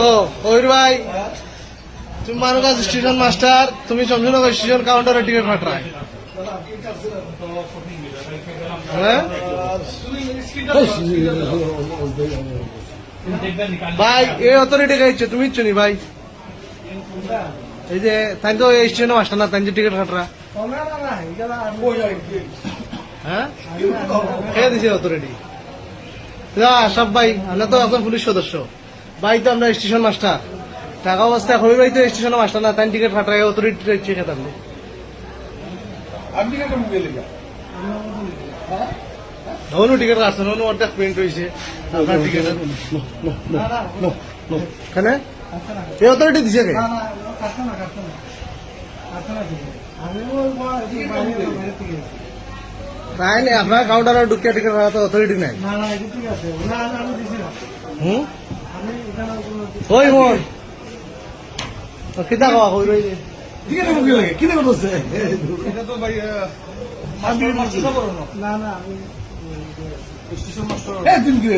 দেখো ওই ভাই, তুমি মানুষ স্টেশন মাস্টার তুমি শমশনগর স্টেশন কাউন্টারে টিকিট ফাটায় হ্যাঁ? ভাই এই অথরিটি গাইছে তুমি ইচ্ছো নি ভাই? এই যে, তাই তো এই স্টেশনে মাস্টার না, তাই যে টিকিট কাটরা। হ্যাঁ? কে দিছে অথরিটি সব ভাই, আমরা তো এখন পুলিশ সদস্য। ভাই তো আমরা স্টেশন মাস্টার। টাকা অবস্থা হই ভাই তো স্টেশন মাস্টার না তাই টিকিট খেতাম আপনি কেন মুখে লেগা ধনু টিকিট কাটছেন ধনু অর্ধেক প্রিন্ট হয়েছে আপনার টিকিট। কেন? এই অথরিটি দিছে কে? নাই আপনার কাউন্টারে ঢুকিয়ে টিকিট কাটা তো অথরিটি নাই। হুম? ওই মন কিতা খাওয়া কই রইলে কি লেগে কি কেন বলছে? এটা তো ভাই এ তুমি কি